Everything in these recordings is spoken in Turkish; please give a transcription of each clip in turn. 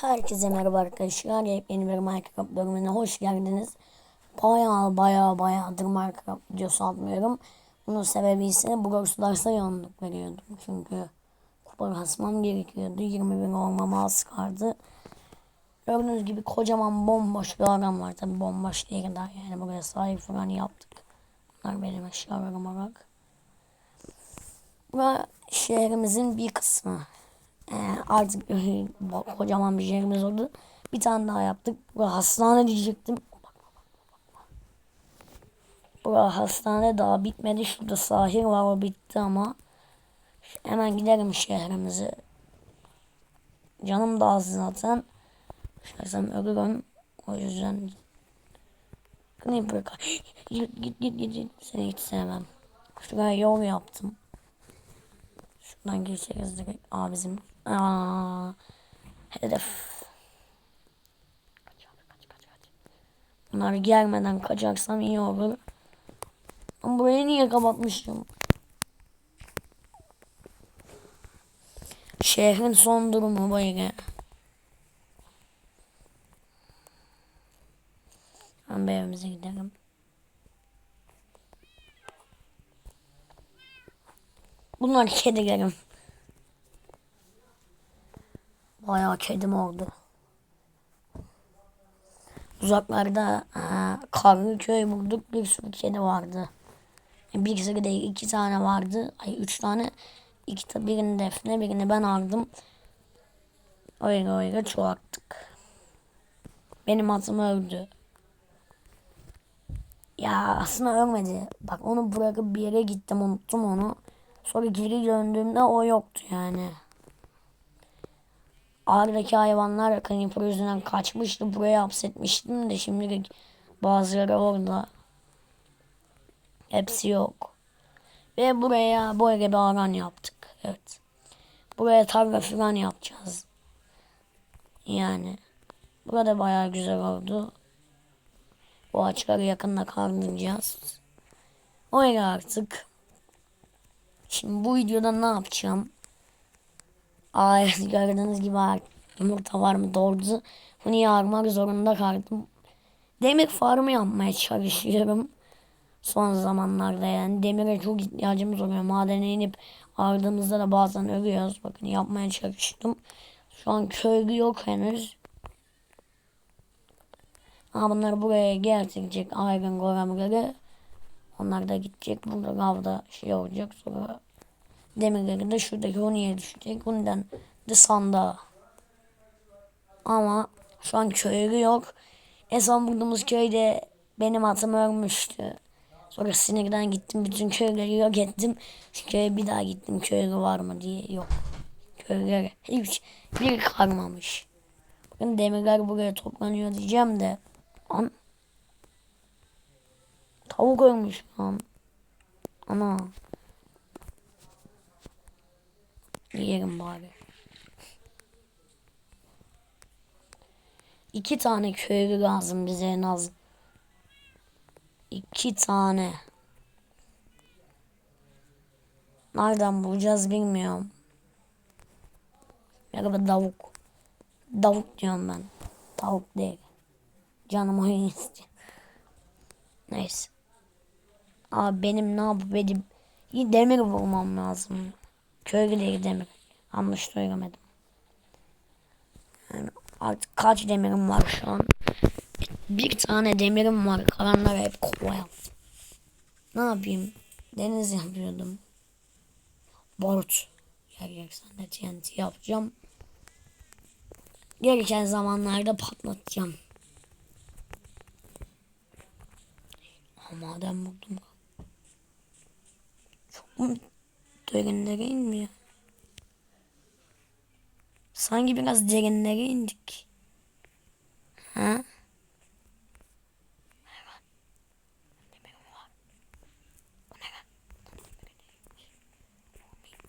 Herkese merhaba arkadaşlar. Yepyeni bir Minecraft bölümüne hoş geldiniz. Baya baya bayağıdır Minecraft videosu atmıyorum. Bunun sebebi ise Brawl Stars'a yoğunluk veriyordum. Çünkü kupa kasmam gerekiyordu. 21 olmama az kaldı. Gördüğünüz gibi kocaman bomboş bir alan var. Tabi bomboş değil kadar yani buraya sahip falan yaptık. Bunlar benim eşyalarım olarak. Bura şehrimizin bir kısmı. Ee, artık e, kocaman bir şehrimiz oldu. Bir tane daha yaptık. Bu hastane diyecektim. Bu hastane daha bitmedi. Şurada sahil var o bitti ama. Hemen gidelim şehrimize. Canım da az zaten. Şaysam ölürüm. O yüzden Creeper git git git git. Seni hiç sevmem. Şuraya yol yaptım. Şuradan geçeriz direkt. Aa bizim. Aa, hedef. Bunları gelmeden kaçarsam iyi olur. Ama burayı niye kapatmıştım? Şehrin son durumu böyle. Ben evimize gidelim. Bunlar kedilerim. Bayağı kedim oldu. Uzaklarda karlı köy bulduk. Bir sürü kedi vardı. Bir sürü değil iki tane vardı. Ay üç tane. İki birini Defne birini ben aldım. Öyle öyle çoğalttık. Benim atım öldü. Ya aslında ölmedi. Bak onu bırakıp bir yere gittim unuttum onu. Sonra geri döndüğümde o yoktu yani. Ağırdaki hayvanlar Kanifer yüzünden kaçmıştı. Buraya hapsetmiştim de şimdi bazıları orada. Hepsi yok. Ve buraya böyle bir alan yaptık. Evet. Buraya tarla falan yapacağız. Yani. Burada bayağı güzel oldu. Bu ağaçları yakında kaldıracağız. Öyle artık. Şimdi bu videoda ne yapacağım? Aa, gördüğünüz gibi yumurta var mı doğru. Bunu yarmak zorunda kaldım. Demir farmı yapmaya çalışıyorum. Son zamanlarda yani demire çok ihtiyacımız oluyor. Madene inip ardımızda da bazen ölüyoruz. Bakın yapmaya çalıştım. Şu an köylü yok henüz. Ha bunlar buraya gelecek Iron Golem'leri. Onlar da gidecek. Burada lavda şey olacak. Sonra demirleri de şuradaki Huni'ye düşecek. Huni'den de sandığa. Ama şu an köylü yok. En son bulduğumuz köyde benim atım ölmüştü. Sonra sinirden gittim bütün köyleri yok ettim. Köye bir daha gittim köylü var mı diye yok. Köyler hiç bir kalmamış. Bugün demirler buraya toplanıyor diyeceğim de. An Tavuk ölmüş lan. Ana. Yiyelim bari. İki tane köylü lazım bize en az. İki tane. Nereden bulacağız bilmiyorum. Merhaba davuk. Davuk diyorum ben. Tavuk değil. Canım oyun istiyor. Neyse. Abi benim ne yapıp edip demir bulmam lazım. Köylü değil demir. Yanlış söylemedim. Yani artık kaç demirim var şu an? Bir tane demirim var. Kalanlar hep kova yaptım. Ne yapayım? Deniz yapıyordum. Borç. Yer yersen de TNT yapacağım. Gereken zamanlarda patlatacağım. Maden buldum. Çok derinlere inmiyor? Sanki biraz derinlere indik. Ha?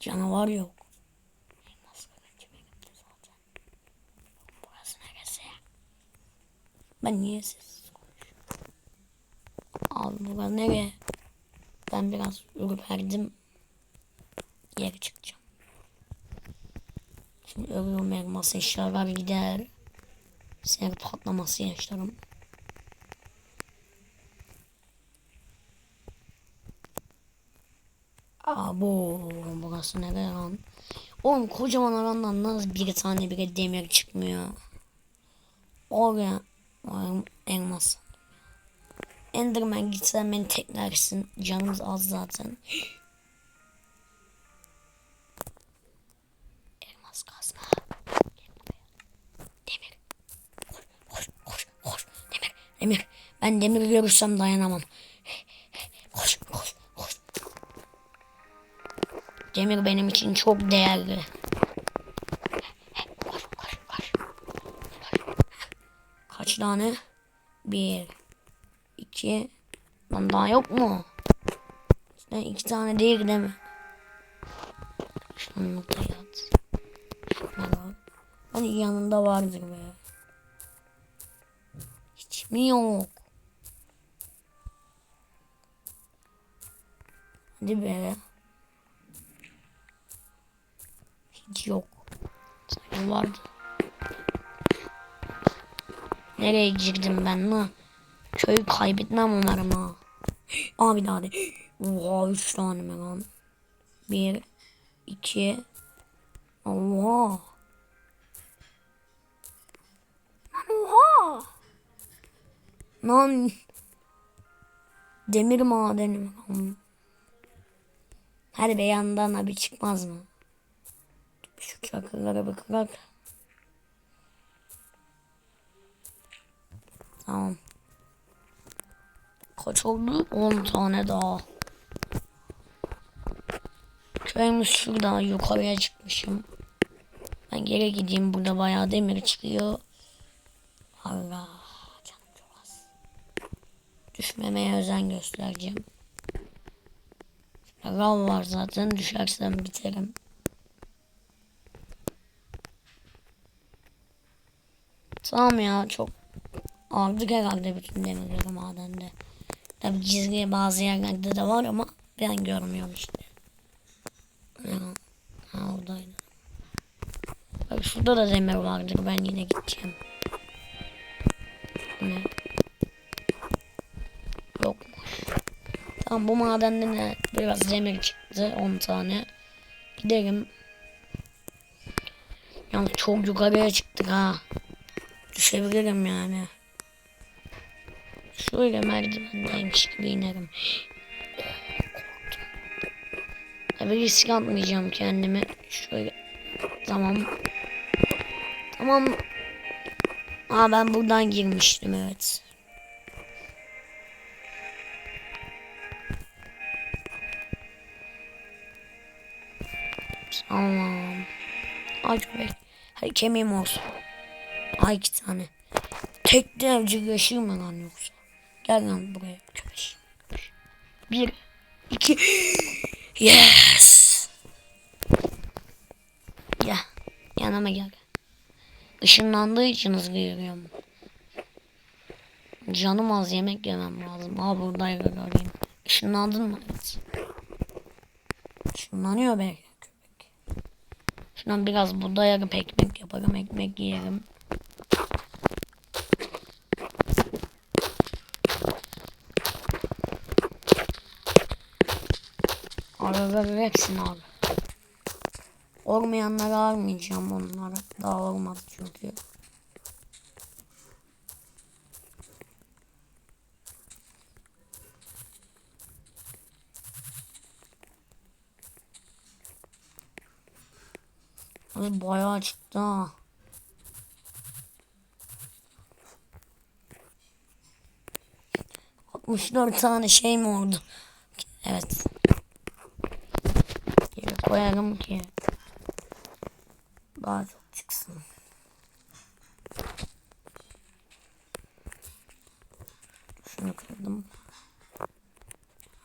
Canavar yok. Ben niye sessiz konuşuyorum? Abi burası nereye? Ben biraz ürperdim. Geri çıkacağım. Şimdi ölüyorum elmas eşyalar gider. Sinir patlaması yaşarım. Abo burası ne be lan? Oğlum kocaman alandan nasıl bir tane bile demir çıkmıyor? Oraya elmas. Enderman gitsen beni teklersin. Canımız az zaten. elmas kazma. Gel buraya. Demir. Koş koş koş. Demir. Demir. Ben demir görürsem dayanamam. Koş koş koş. Demir benim için çok değerli. Koş koş koş. Kaç tane? Bir. iki. Lan daha yok mu? İşte iki tane değil değil mi? Şunu da yat. Şuna bak. Hani yanında vardır be. Hiç mi yok? Hadi be. Hiç yok. Sanki vardı. Nereye girdim ben lan? Köyü kaybetmem umarım ha. Aa bir daha de. Oha üç tane mi lan? Bir, iki. Oha. Lan oha. Lan. Demir madeni mi lan? Hadi be yandan abi çıkmaz mı? Şu çakırlara bakarak. Tamam. Kaç oldu? 10 tane daha. Köyümüz şurada yukarıya çıkmışım. Ben geri gideyim burada bayağı demir çıkıyor. Allah canım çok az. Düşmemeye özen göstereceğim. Lav var zaten düşersem biterim. Tamam ya çok aldık herhalde bütün demirleri madende. Tabi gizli bazı yerlerde de var ama ben görmüyorum işte. Ha, ha oradaydı. Bak şurada da demir vardır ben yine gideceğim. Tamam bu madende de biraz demir çıktı 10 tane. Gidelim. Yalnız çok yukarıya çıktık ha. Düşebilirim yani. Şöyle merdivendeymiş gibi inerim. Tabii risk atmayacağım kendimi. Şöyle. Tamam. Tamam. Aa ben buradan girmiştim evet. Tamam. Ay köpek. Hadi kemiğim olsun. Ay iki tane. Tek de evcilleşir mi lan yoksa? Gel lan buraya köpek. Bir, iki, yes. Gel, yanıma gel. Işınlandığı için hızlı yürüyorum. Canım az yemek yemem lazım. Aa buradaydı göreyim. Işınlandın mı? Evet. Işınlanıyor belki. Şundan biraz buğday yarıp ekmek yaparım. Ekmek yerim. Araları hepsini al. Olmayanları almayacağım onları. Daha olmadı çünkü. Abi bayağı çıktı ha. Dört tane şey mi oldu? Evet. Yere koyalım ki daha çok çıksın. Şunu kırdım.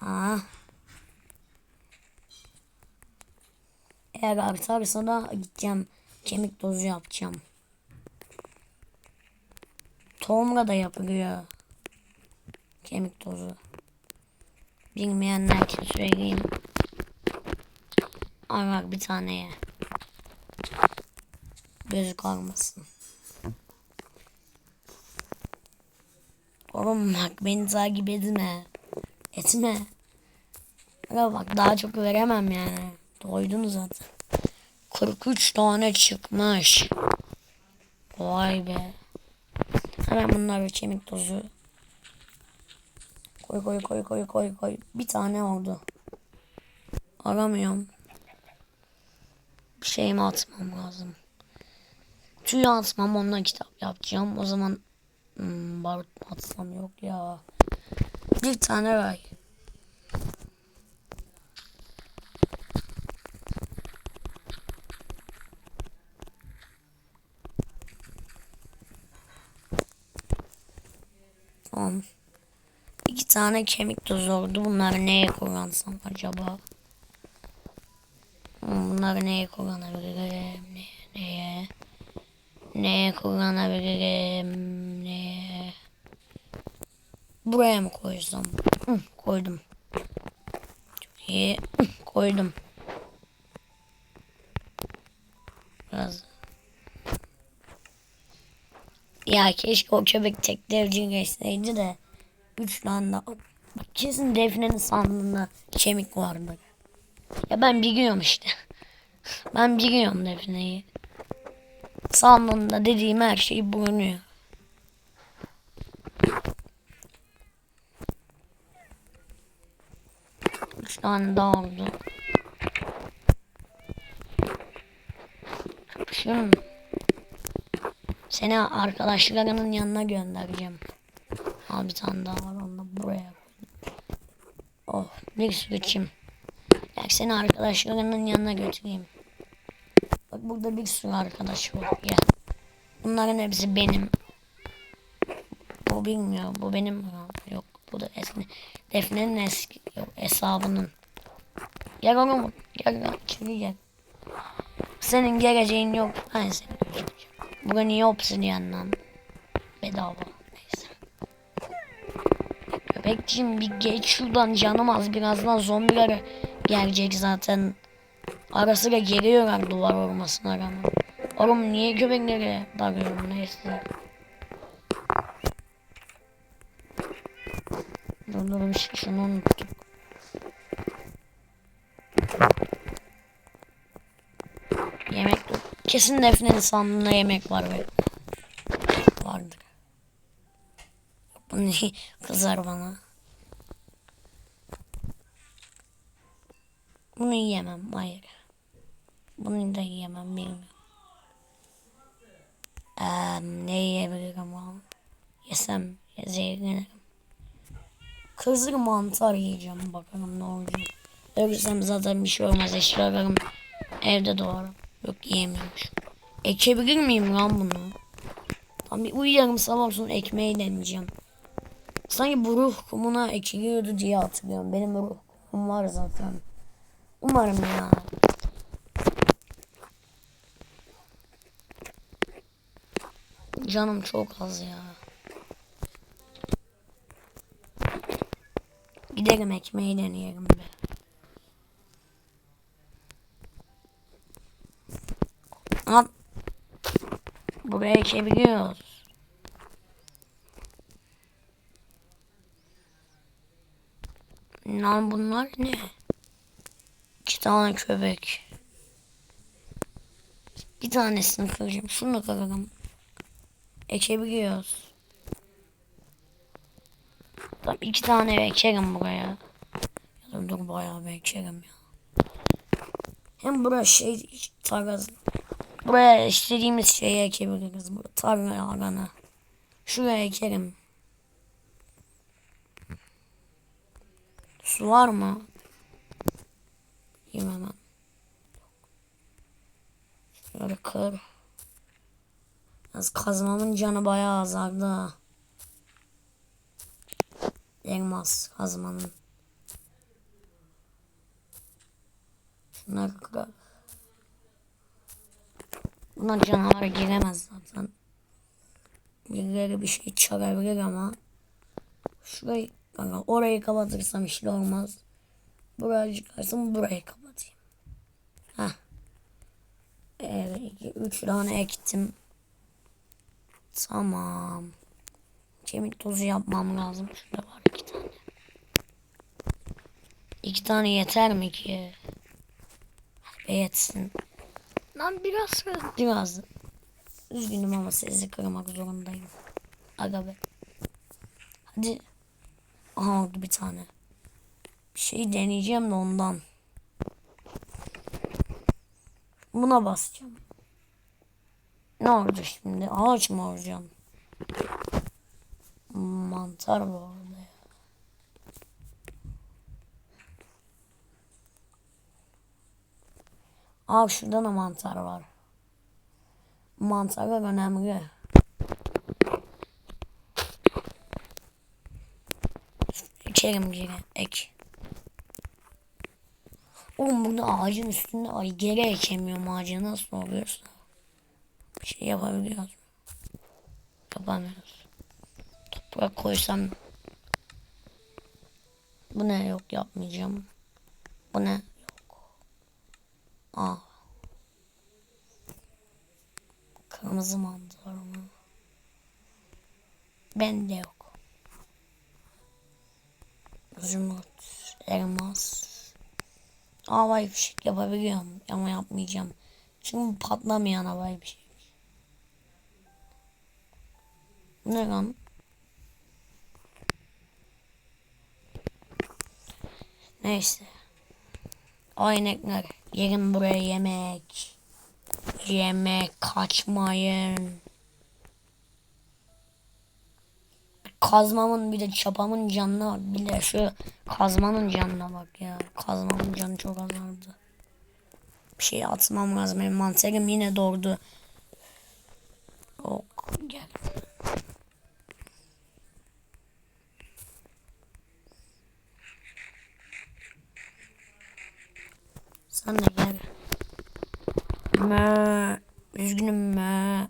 Ha. Eğer artarsa da gideceğim kemik tozu yapacağım. Tohumla da yapılıyor. Kemik tozu. Bilmeyenler için söyleyeyim. Bak bir taneye. Gözü kalmasın. Oğlum bak beni takip etme. Etme. Aga bak daha çok veremem yani. Doydun zaten. 43 tane çıkmış. Vay be. Hemen bunlar bir kemik tozu. Koy koy koy koy koy koy. Bir tane oldu. Aramıyorum. Bir şeyimi atmam lazım. Tüy atmam onunla kitap yapacağım. O zaman hmm, barut atsam yok ya. Bir tane ray. Tamam. İki tane kemik tozu oldu. Bunları neye kullansam acaba? Hmm, Bunları neye kullanabilirim? Neye? Neye, neye kullanabilirim? Neye? Buraya mı koysam? Koydum. Çok iyi. Koydum. Biraz. Ya keşke o köpek teknoloji geçseydi de. Üç tane daha. Kesin Defne'nin sandığında kemik vardı. Ya ben biliyorum işte. Ben biliyorum Defne'yi. Sandığında dediğim her şey bulunuyor. Üç tane daha oldu. Şunu seni arkadaşlarının yanına göndereceğim. Al bir tane daha var onu da buraya. Oh bir sürü çim. Gel seni arkadaşlarının yanına götüreyim. Bak burada bir sürü arkadaş var. Gel. Bunların hepsi benim. Bu bilmiyor. Bu benim? Yok. Bu da Defne. Defne'nin eski yok, hesabının. Gel oğlum. Gel gel. İçeri gel. Senin geleceğin yok. Ben seni. Bugün niye obsidiyenden? Bedava. Neyse. Köpekciğim bir geç şuradan canım az. Birazdan zombiler gelecek zaten. Ara sıra geliyorlar duvar olmasına rağmen. Oğlum niye köpeklere dalıyorum neyse. Dur dur bir şey- şunu unuttuk. Yemek kesin Defne'nin sandığında yemek var be. Vardır. Bunu kızar bana. Bunu yiyemem. Hayır. Bunu da yiyemem. Bilmiyorum. Eee ne yiyebilirim abi? Yesem zehirlenirim. Kızır mantar yiyeceğim. Bakalım ne olacak. Ölürsem zaten bir şey olmaz. Eşyalarım evde doğarım. Yok yiyemiyormuş. Ekebilir miyim lan bunu? Tam bir uyuyalım sabah sonra ekmeği deneyeceğim. Sanki bu ruh kumuna ekiliyordu diye hatırlıyorum. Benim ruh kumum var zaten. Umarım ya. Canım çok az ya. Gidelim ekmeği deneyelim be. Lan. Buraya ekebiliyoruz. Lan bunlar ne? İki tane köpek. Bir tanesini kıracağım. Şunu kırarım. Ekebiliyoruz. Tamam iki tane ekerim buraya. Ya da dur bayağı bir ekerim ya. Hem buraya şey tarlası. Buraya istediğimiz şeyi ekebiliriz. Burada tarla alanı. Şuraya ekerim. Su var mı? Yiyeyim hemen. Şöyle kır. Az kazmamın canı bayağı azaldı. Elmas kazmanın. Şunları kırar. Bunlar canavara giremez zaten. Birileri bir şey çalabilir ama. Şurayı kanka, orayı kapatırsam işte olmaz. Burayı çıkarsam burayı kapatayım. Heh. Evet, üç tane ektim. Tamam. Kemik tozu yapmam lazım. Şurada var iki tane. İki tane yeter mi ki? Be yetsin. Lan biraz biraz. Üzgünüm ama sizi kırmak zorundayım. Aga be. Hadi. Aha oldu bir tane. Bir şey deneyeceğim de ondan. Buna basacağım. Ne oldu şimdi? Ağaç mı olacağım? Mantar var orada ya. Aa şurada da mantar var. Mantarlar önemli. Ekerim geri. Ek. Oğlum burada ağacın üstünde ay geri ekemiyorum ağacı nasıl oluyorsa. Bir şey yapabiliyoruz? Yapamıyoruz. Toprak koysam. Bu ne yok yapmayacağım. Bu ne. Aa. Kırmızı mantar mı? Bende yok. Zümrüt, elmas. Havai fişek yapabiliyorum ama yapmayacağım. Çünkü patlamayan havai fişek. Ne lan? Neyse. O Gelin buraya yemek. Yemek kaçmayın. Kazmamın bir de çapamın canına bak. Bir de şu kazmanın canına bak ya. Kazmamın canı çok azaldı. Bir şey atmam lazım. Benim mantarım yine doğdu. Ok gel. De gel. Mö. Üzgünüm mö.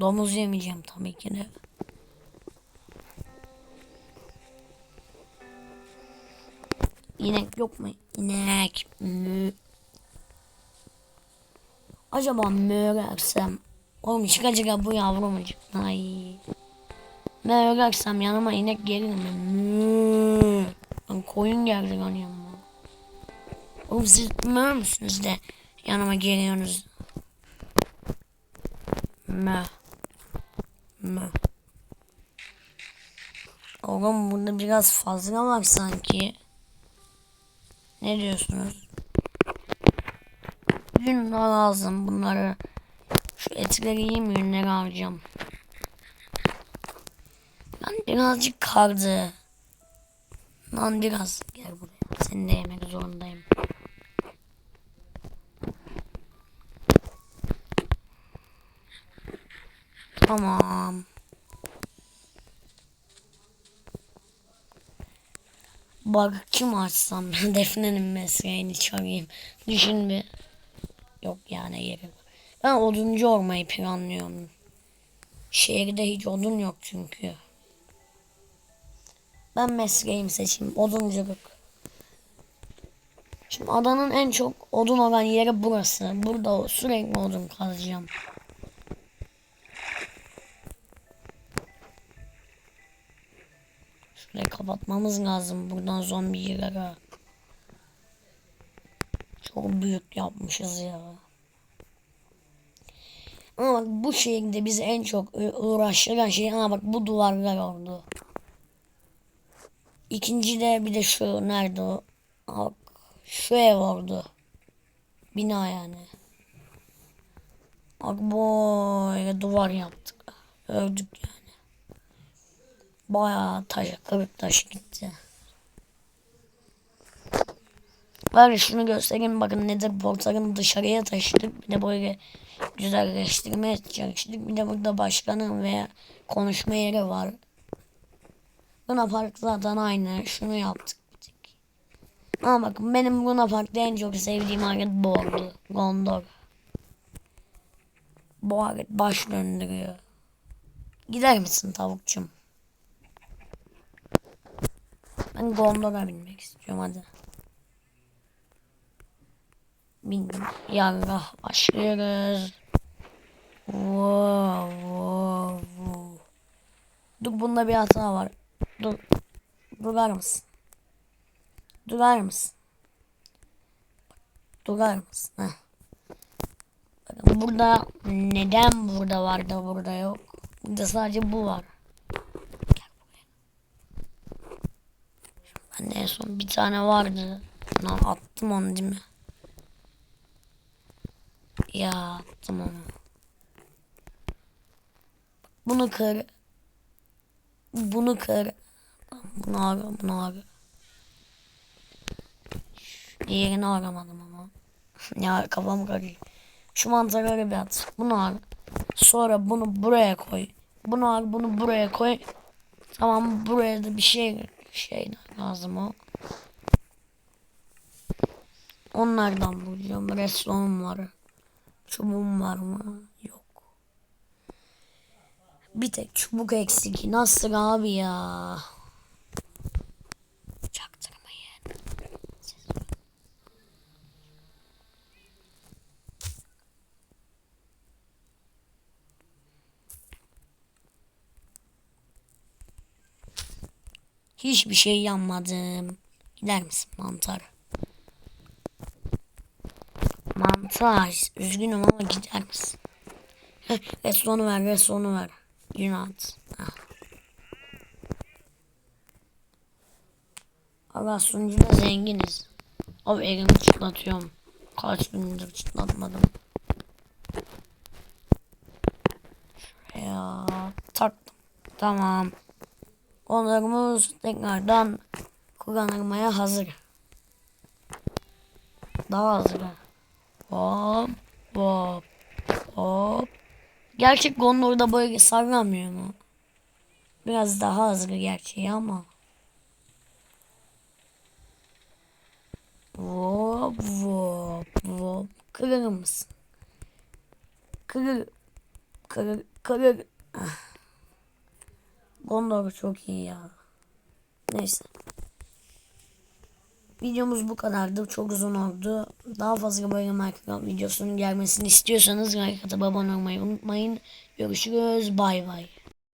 Domuz yemeyeceğim tabii ki de. İnek yok mu? İnek. Mü. Acaba mörersem. Oğlum çıka çıka bu yavru mu çıktı? Ay. Mörersem yanıma inek gelir mi? Mü. Lan koyun geldi lan yanıma. Oğlum siz mö müsünüz de yanıma geliyorsunuz? Mö. Mö. Oğlum burada biraz fazla var sanki. Ne diyorsunuz? Yün lazım bunları. Şu etleri yiyeyim yünleri alacağım. Birazcık kaldı. Lan biraz gel buraya. Seni de yemek zorundayım. Tamam. Bakçı mı açsam? Defne'nin mesleğini çağırayım. Düşün bir. Yok yani yeri. Ben oduncu olmayı planlıyorum. Şehirde hiç odun yok çünkü. Ben mesleğimi seçeyim. Odunculuk. Şimdi adanın en çok odun olan yeri burası. Burada sürekli odun kazacağım. Şurayı kapatmamız lazım. Buradan zombi girer. Çok büyük yapmışız ya. Ama bak bu şehirde bizi en çok uğraştıran şey ama bak bu duvarlar oldu. İkinci de bir de şu nerede o? Bak şu ev oldu. Bina yani. Bak böyle duvar yaptık. Ördük yani. Bayağı taş, kırık taş gitti. Var şunu göstereyim bakın nedir portalını dışarıya taşıdık. Bir de böyle güzelleştirmeye çalıştık. Bir de burada başkanın veya konuşma yeri var. Luna Park zaten aynı. Şunu yaptık. Ama bakın benim Luna Park'ta en çok sevdiğim hareket bu oldu. Gondor. Bu hareket baş döndürüyor. Gider misin tavukçum? Ben Gondor'a binmek istiyorum hadi. Bindim. Yarra başlıyoruz. Wow, wow, wow. Dur bunda bir hata var. Dur. Durar mısın? Durar mısın? Durar mısın? Heh. Burada neden burada var da burada yok? Burada sadece bu var. Ben en son bir tane vardı. Lan attım onu değil mi? Ya attım onu. Bunu kır. Bunu kır. Bunu ara, bunu ara. Diğerini aramadım ama. ya kafam karışıyor. Şu mantarları bir at. Bunu al. Sonra bunu buraya koy. Bunu al, bunu buraya koy. Tamam buraya da bir şey şey lazım o. Onlardan bulacağım. Restoranım var. Çubuğum var mı? Yok. Bir tek çubuk eksik. Nasıl abi ya? Hiçbir şey yanmadım. Gider misin mantar? Mantar. Üzgünüm ama gider misin? Heh, Resonu ver, resonu ver. Yunat. Allah sunucuda zenginiz. Abi elimi çıtlatıyorum. Kaç gündür çıtlatmadım. Şuraya taktım. Tamam. Onlarımız tekrardan kullanılmaya hazır. Daha hazır. Hop hop hop. Gerçek Gondor'da böyle sallamıyor mu? Biraz daha hazır gerçeği ama. Hop hop hop. Kırır mısın? Kırır. Kırır. Kırır. Ah. Gondor çok iyi ya. Neyse. Videomuz bu kadardı. Çok uzun oldu. Daha fazla böyle Minecraft videosunun gelmesini istiyorsanız like atıp abone olmayı unutmayın. Görüşürüz. Bay bay.